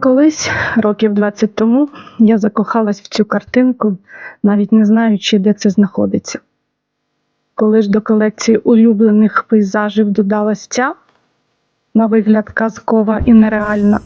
Колись, років 20 тому, я закохалась в цю картинку, навіть не знаючи, де це знаходиться. Коли ж до колекції улюблених пейзажів додалась ця, на вигляд казкова і нереальна,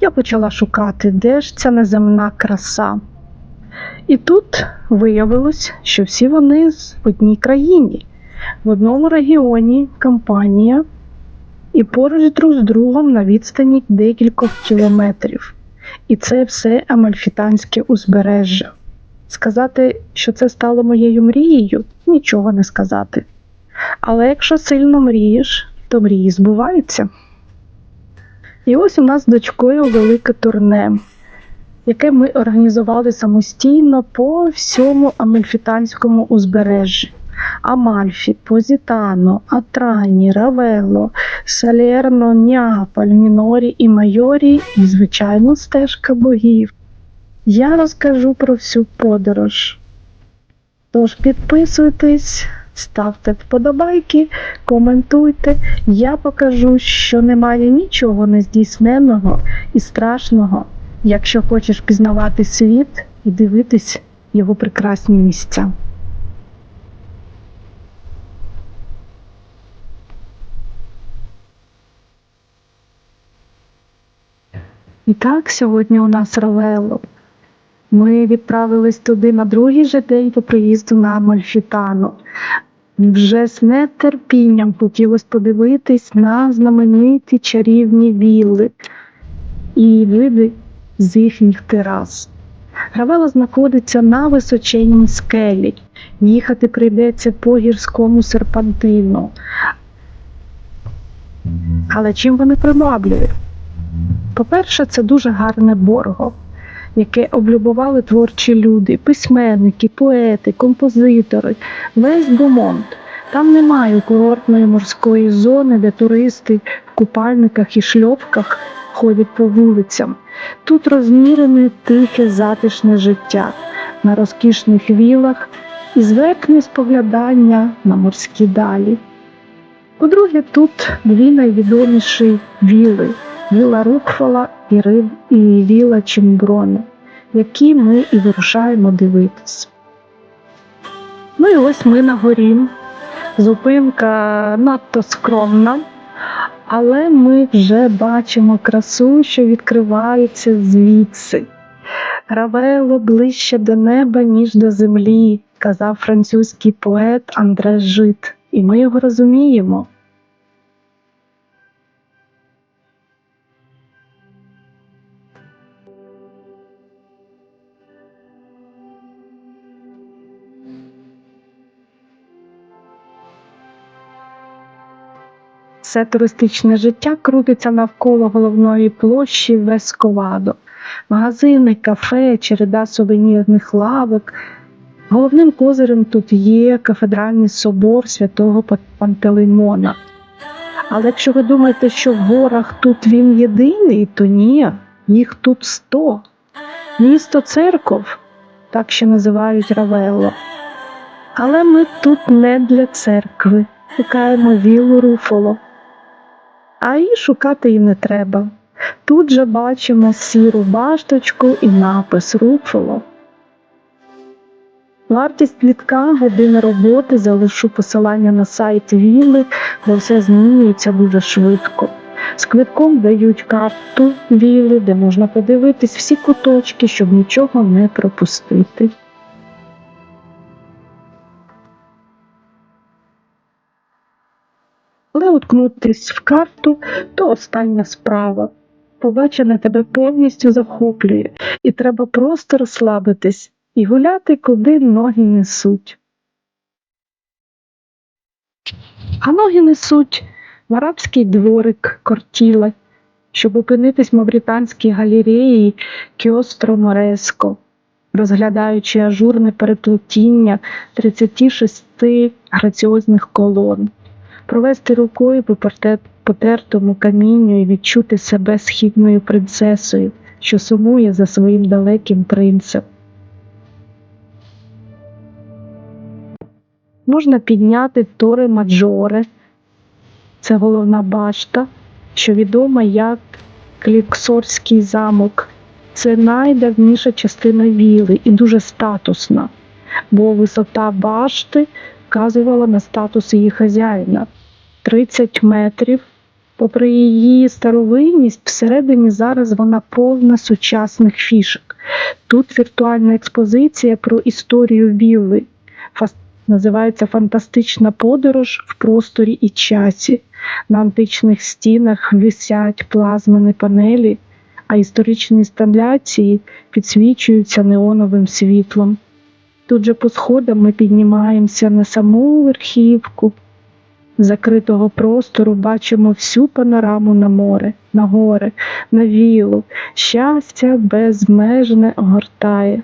я почала шукати, де ж ця неземна краса. І тут виявилось, що всі вони в одній країні, в одному регіоні компанія і поруч друг з другом на відстані декількох кілометрів. І це все Амальфітанське узбережжя. Сказати, що це стало моєю мрією, нічого не сказати. Але якщо сильно мрієш, то мрії збуваються. І ось у нас з дочкою велике турне, яке ми організували самостійно по всьому Амельфітанському узбережжі. Амальфі, Позітано, Атрані, Равело, Салерно, Неаполь, Мінорі і Майорі, і, звичайно, стежка богів. Я розкажу про всю подорож. Тож підписуйтесь, ставте вподобайки, коментуйте. Я покажу, що немає нічого нездійсненного і страшного, якщо хочеш пізнавати світ і дивитись його прекрасні місця. І так, сьогодні у нас Равело. Ми відправились туди на другий же день по приїзду на Амальфітану. Вже з нетерпінням хотілося подивитись на знамениті чарівні вілли і види з їхніх терас. Равело знаходиться на височенній скелі. Їхати прийдеться по гірському серпантину. Але чим вони приваблюють? По-перше, це дуже гарне борго, яке облюбували творчі люди, письменники, поети, композитори, весь Бумонт. Там немає курортної морської зони, де туристи в купальниках і шльопках ходять по вулицям. Тут розмірене тихе затишне життя на розкішних вілах і зверхнє споглядання на морські далі. По-друге, тут дві найвідоміші віли Віла Рукфола і, Риб, і Віла Чимброни, які ми і вирушаємо дивитись. Ну і ось ми на горі. Зупинка надто скромна, але ми вже бачимо красу, що відкривається звідси. Равело ближче до неба, ніж до землі, казав французький поет Андре Жит, і ми його розуміємо. Все туристичне життя крутиться навколо головної площі Весковадо. Магазини, кафе, череда сувенірних лавок. Головним козирем тут є кафедральний собор святого Пантелеймона. Але якщо ви думаєте, що в горах тут він єдиний, то ні, їх тут сто. Місто церков, так ще називають Равелло. Але ми тут не для церкви. Шукаємо віллу Руфоло. А її шукати і не треба. Тут же бачимо сіру башточку і напис Руфоло. Вартість квітка, години роботи, залишу посилання на сайт Вілли, бо все змінюється дуже швидко. З квитком дають карту Вілли, де можна подивитись всі куточки, щоб нічого не пропустити. Але уткнутись в карту то остання справа. Побачене тебе повністю захоплює, і треба просто розслабитись і гуляти, куди ноги несуть. А ноги несуть в арабський дворик Кортіла, щоб опинитись в Мавританській галереї Кіостро Мореско, розглядаючи ажурне переплетіння 36 граціозних колон провести рукою по потертому камінню і відчути себе східною принцесою, що сумує за своїм далеким принцем. Можна підняти Торе Маджоре, це головна башта, що відома як Кліксорський замок. Це найдавніша частина віли і дуже статусна, бо висота башти вказувала на статус її хазяїна 30 метрів. Попри її старовинність, всередині зараз вона повна сучасних фішок. Тут віртуальна експозиція про історію вілли. Фас- Називається Фантастична подорож в просторі і часі. На античних стінах висять плазмені панелі, а історичні інсталяції підсвічуються неоновим світлом. Тут же по сходам ми піднімаємося на саму верхівку. Закритого простору бачимо всю панораму на море, на гори, на вілу. Щастя безмежне огортає.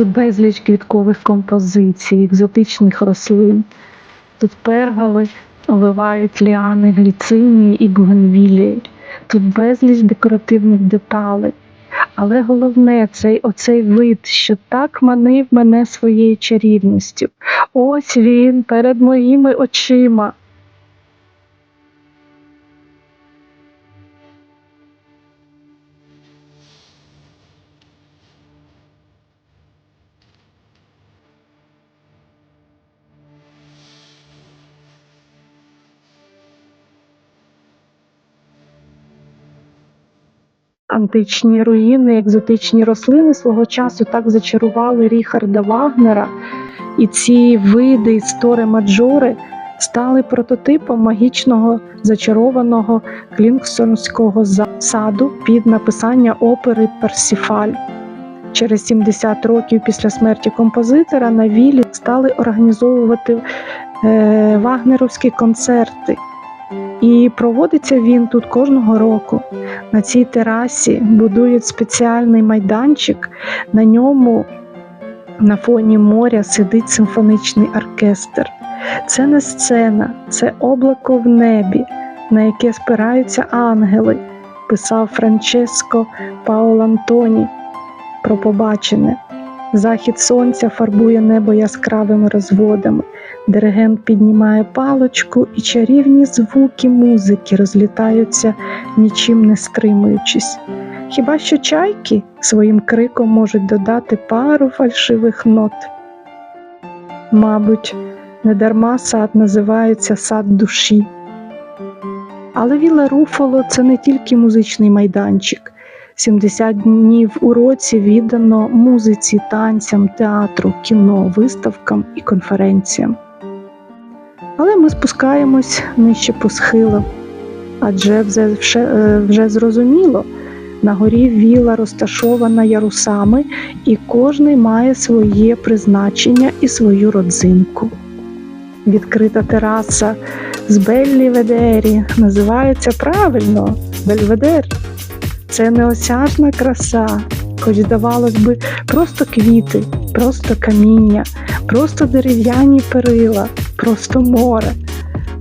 Тут безліч квіткових композицій, екзотичних рослин. Тут перголи овивають ліани гліцинії і бугенвілії. Тут безліч декоративних деталей. Але головне цей оцей вид, що так манив мене своєю чарівністю. Ось він перед моїми очима. Античні руїни, екзотичні рослини свого часу так зачарували Ріхарда Вагнера, і ці види істори маджори стали прототипом магічного зачарованого клінгсонського за- саду під написання опери Персіфаль. Через 70 років після смерті композитора на вілі стали організовувати е, вагнеровські концерти. І проводиться він тут кожного року. На цій терасі будують спеціальний майданчик. На ньому на фоні моря сидить симфонічний оркестр. Це не сцена, це облако в небі, на яке спираються ангели, писав Франческо Паолантоні про побачене. Захід сонця фарбує небо яскравими розводами. Диригент піднімає палочку, і чарівні звуки музики розлітаються, нічим не стримуючись. Хіба що чайки своїм криком можуть додати пару фальшивих нот. Мабуть, недарма сад називається сад душі. Але Віла Руфоло це не тільки музичний майданчик. 70 днів у році віддано музиці, танцям, театру, кіно, виставкам і конференціям. Але ми спускаємось нижче по схилам, адже вже, вже, е, вже зрозуміло, на горі віла розташована ярусами, і кожний має своє призначення і свою родзинку. Відкрита тераса з Бельведері називається правильно Бельведер. Це неосяжна краса, хоч здавалось би, просто квіти, просто каміння, просто дерев'яні перила, просто море.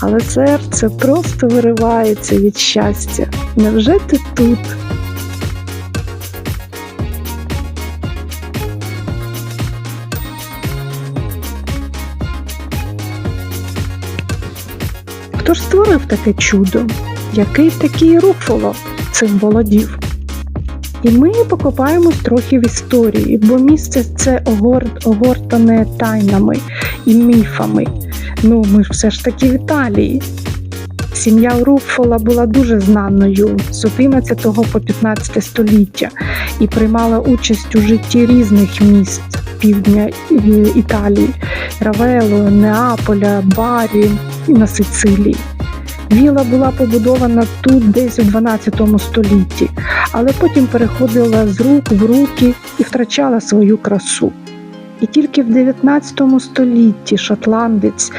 Але серце просто виривається від щастя. Невже ти тут? Хто ж створив таке чудо? Який такий Руфоло цим володів? І ми покопаємось трохи в історії, бо місце це огорт, огортане тайнами і міфами. Ну, ми ж все ж таки в Італії. Сім'я Руффола була дуже знаною з 11 по 15 століття і приймала участь у житті різних міст півдня Італії Равело, Неаполя, Барі на Сицилії. Віла була побудована тут десь у 12 столітті, але потім переходила з рук в руки і втрачала свою красу. І тільки в 19 столітті шотландець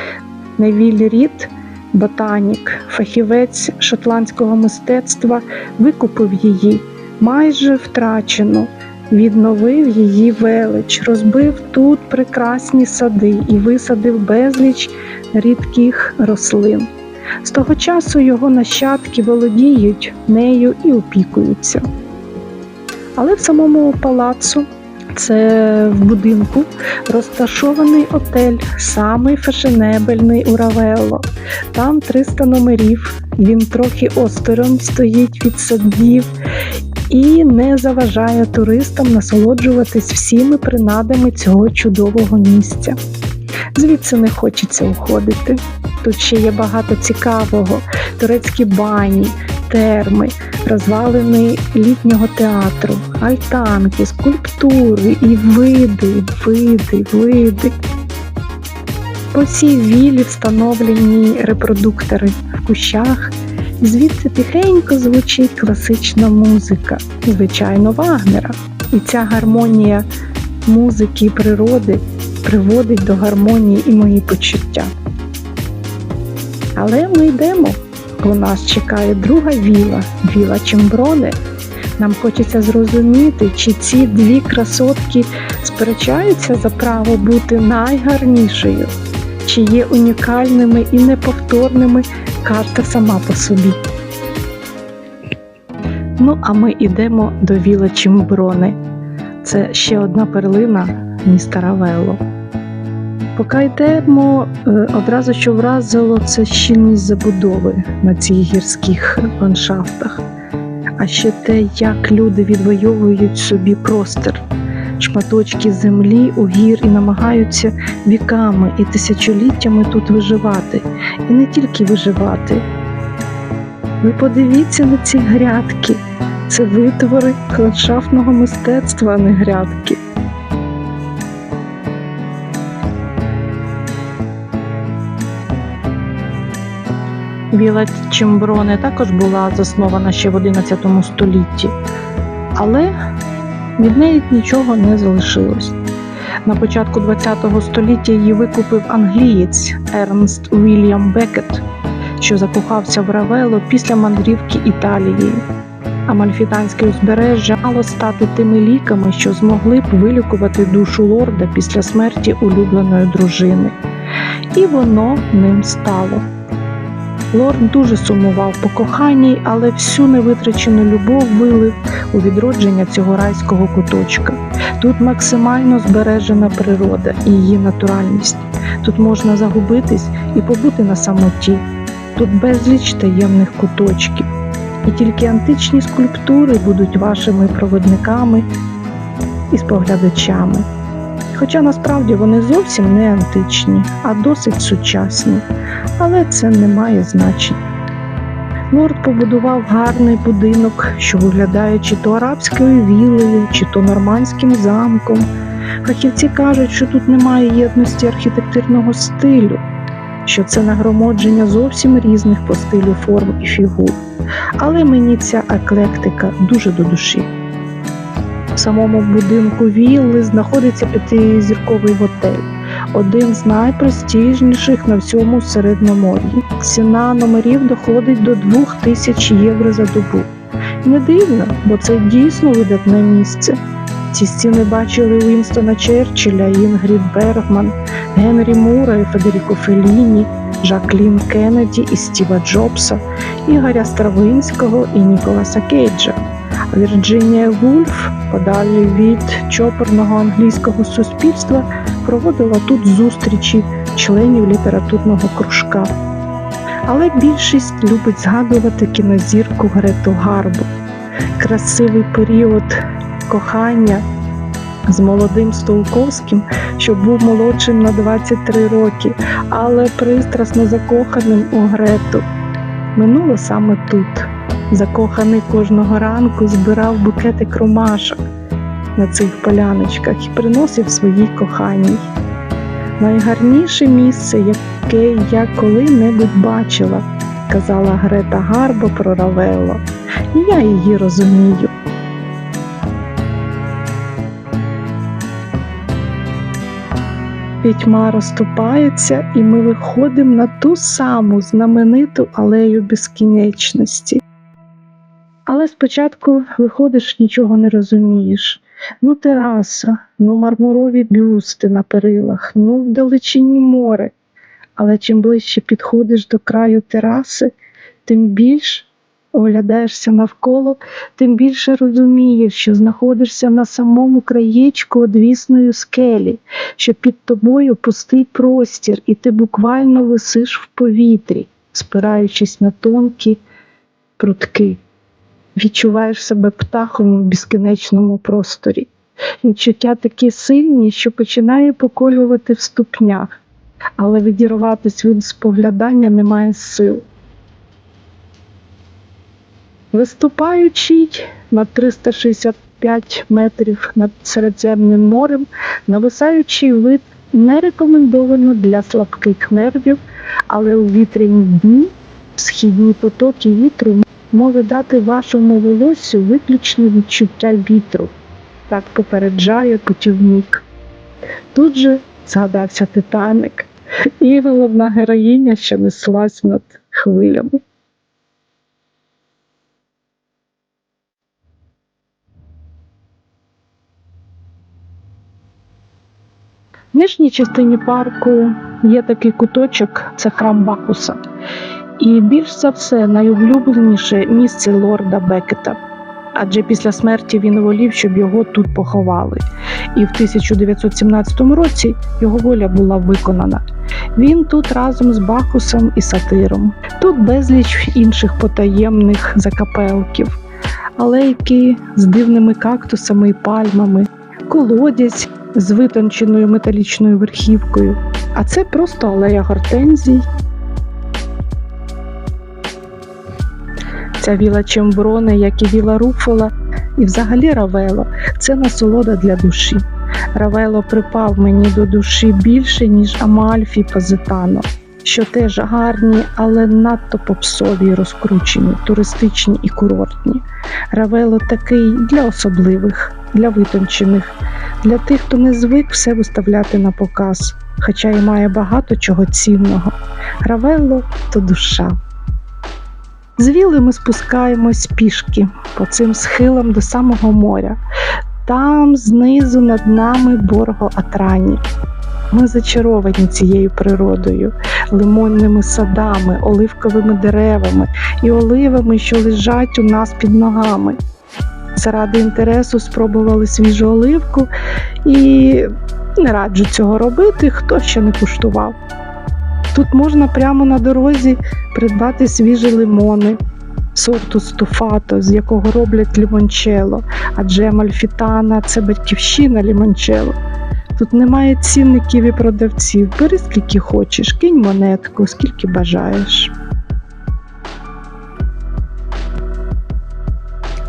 Невіль Рід ботанік, фахівець шотландського мистецтва, викупив її майже втрачену, відновив її велич, розбив тут прекрасні сади і висадив безліч рідких рослин. З того часу його нащадки володіють нею і опікуються. Але в самому палацу, це в будинку, розташований отель, самий фешенебельний у Равелло. Там 300 номерів, він трохи осторонь стоїть від садів і не заважає туристам насолоджуватись всіми принадами цього чудового місця. Звідси не хочеться уходити. Тут ще є багато цікавого: турецькі бані, терми, розвалини літнього театру, альтанки, скульптури і види, види, види. По цій вілі встановлені репродуктори в кущах, звідси тихенько звучить класична музика, звичайно, Вагнера. І ця гармонія музики і природи приводить до гармонії і мої почуття. Але ми йдемо, бо нас чекає друга віла, віла Чемброне. Нам хочеться зрозуміти, чи ці дві красотки сперечаються за право бути найгарнішою, чи є унікальними і неповторними карта сама по собі. Ну, а ми йдемо до віла Чемброне. Це ще одна перлина міста Равелло. Поки йдемо, е, одразу що вразило це щільність забудови на цих гірських ландшафтах, а ще те, як люди відвоюють собі простір, шматочки землі у гір і намагаються віками і тисячоліттями тут виживати, і не тільки виживати. Ви подивіться на ці грядки, це витвори ландшафтного мистецтва, а не грядки. Віла Чемброне також була заснована ще в 11 столітті, але від неї нічого не залишилось. На початку ХХ століття її викупив англієць Ернст Уільям Бекет, що закохався в Равело після мандрівки Італією. Амальфітанське узбережжя мало стати тими ліками, що змогли б вилікувати душу лорда після смерті улюбленої дружини. І воно ним стало. Лорд дуже сумував по коханні, але всю невитрачену любов вилив у відродження цього райського куточка. Тут максимально збережена природа і її натуральність. Тут можна загубитись і побути на самоті. Тут безліч таємних куточків. І тільки античні скульптури будуть вашими проводниками і споглядачами. Хоча насправді вони зовсім не античні, а досить сучасні, але це не має значення. Лорд побудував гарний будинок, що виглядає чи то арабською вілею, чи то нормандським замком. Фахівці кажуть, що тут немає єдності архітектурного стилю, що це нагромодження зовсім різних по стилю форм і фігур. Але мені ця еклектика дуже до душі. В самому будинку вілли знаходиться п'ятизірковий готель, один з найпрестижніших на всьому Середньомор'ї. Ціна номерів доходить до 2000 євро за добу. Не дивно, бо це дійсно видатне місце. Ці стіни бачили Уінстона Черчилля, Інгрід Бергман, Генрі Мура і Федеріко Феліні, Жаклін Кеннеді і Стіва Джобса, Ігоря Стравинського і Ніколаса Кейджа. Вірджинія Вульф, подалі від чопорного англійського суспільства, проводила тут зустрічі членів літературного кружка. Але більшість любить згадувати кінозірку Грету Гарбу. Красивий період кохання з молодим Столковським, що був молодшим на 23 роки, але пристрасно закоханим у Грету. Минуло саме тут. Закоханий кожного ранку збирав букетик ромашок на цих поляночках і приносив своїй коханій. Найгарніше місце, яке я коли-небудь бачила, казала Грета Гарбо про Равелло, і я її розумію. пітьма розступається, і ми виходимо на ту саму знамениту алею безкінечності. Але спочатку виходиш, нічого не розумієш. Ну, тераса, ну мармурові бюсти на перилах, ну вдалечині море. Але чим ближче підходиш до краю тераси, тим більш оглядаєшся навколо, тим більше розумієш, що знаходишся на самому краєчку одвісної скелі, що під тобою пустий простір, і ти буквально висиш в повітрі, спираючись на тонкі прутки. Відчуваєш себе птахом у безкінечному просторі. Відчуття такі сильні, що починає поколювати в ступнях, але відірватися від споглядання немає сил. Виступаючи на 365 метрів над Середземним морем, нависаючий вид не рекомендовано для слабких нервів, але у вітряні дні східні потоки вітру може дати вашому волоссю виключне відчуття вітру, так попереджає путівник. Тут же згадався Титаник і головна героїня, що неслась над хвилями. В нижній частині парку є такий куточок, це храм Бакуса. І більш за все найулюбленіше місце лорда Бекета. Адже після смерті він волів, щоб його тут поховали. І в 1917 році його воля була виконана. Він тут разом з Бакусом і сатиром. Тут безліч інших потаємних закапелків, алейки з дивними кактусами і пальмами, колодязь з витонченою металічною верхівкою. А це просто алея гортензій. Ця віла Чемброне, як і віла Руфола, і взагалі Равело це насолода для душі. Равело припав мені до душі більше, ніж Амальфі Позитано, що теж гарні, але надто попсові, розкручені, туристичні і курортні. Равело такий для особливих, для витончених, для тих, хто не звик все виставляти на показ, хоча й має багато чого цінного. Равело то душа. З віли ми спускаємось пішки по цим схилам до самого моря. Там знизу над нами борго Атрані. Ми зачаровані цією природою, лимонними садами, оливковими деревами і оливами, що лежать у нас під ногами. Заради інтересу спробували свіжу оливку і не раджу цього робити, хто ще не куштував. Тут можна прямо на дорозі придбати свіжі лимони, сорту стуфато, з якого роблять лімончело, адже мальфітана це батьківщина лімончело. Тут немає цінників і продавців. Бери скільки хочеш, кинь монетку, скільки бажаєш.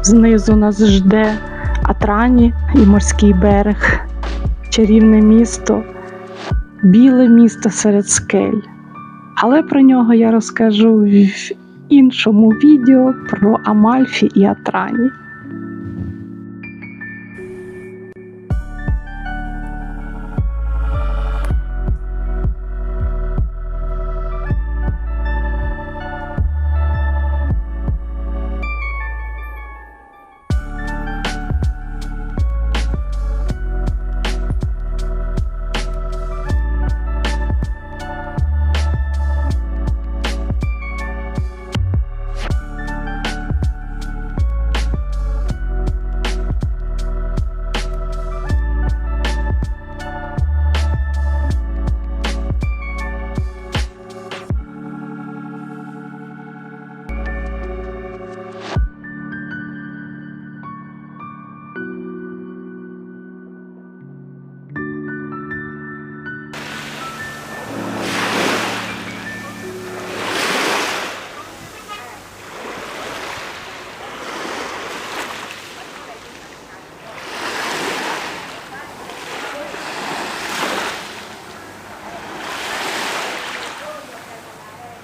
Знизу нас жде Атрані і морський берег, чарівне місто, біле місто серед скель. Але про нього я розкажу в іншому відео про Амальфі і Атрані.